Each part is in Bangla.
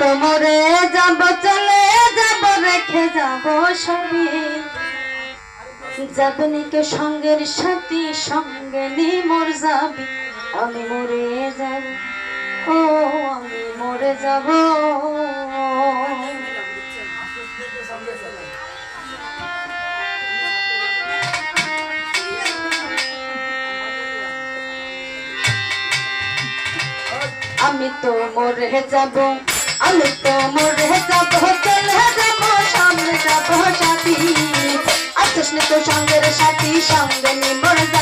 তোমরে যাব, চলে যাব, রেখে যাব সবে যাবনিকে সঙ্গের সাথী, সঙ্গে নি মোর যাবি। আমি মরে যাব, ও আমি মরে যাব। আমি তো মরে যাব। সঙ্গে সাথী। সঙ্গে নিয়ে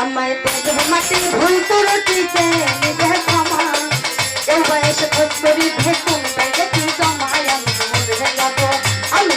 আমায় দেখব মাটি ভুল করতে ক্ষমা ও বয়স করি ভেতন জমায় আমি যাব আমি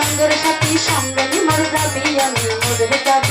সঙ্গের সাথী সামনে মর যাবি আমি মরে যাব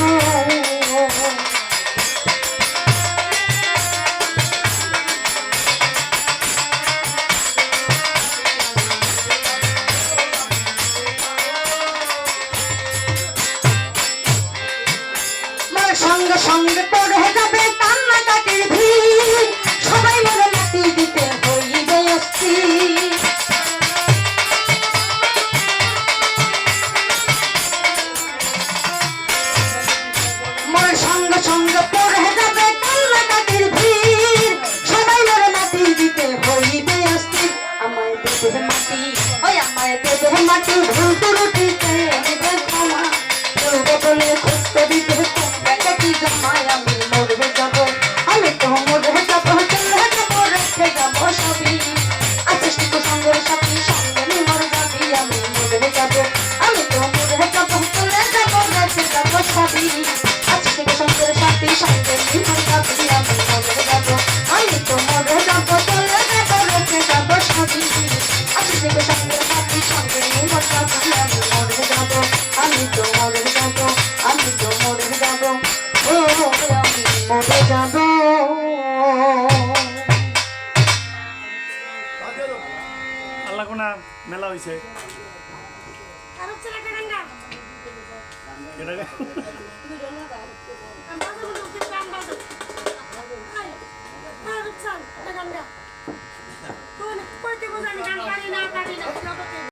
মাটি ওই আমায় দেব মাটি ভুল তুরুটি চাই আমি দেব ক্ষমা কেউ বদলে খুব কবি দেব জামায় আল্লাহনা মেলা হইছে। আর হচ্ছে না কেডাঙ্গা কেডাঙ্গা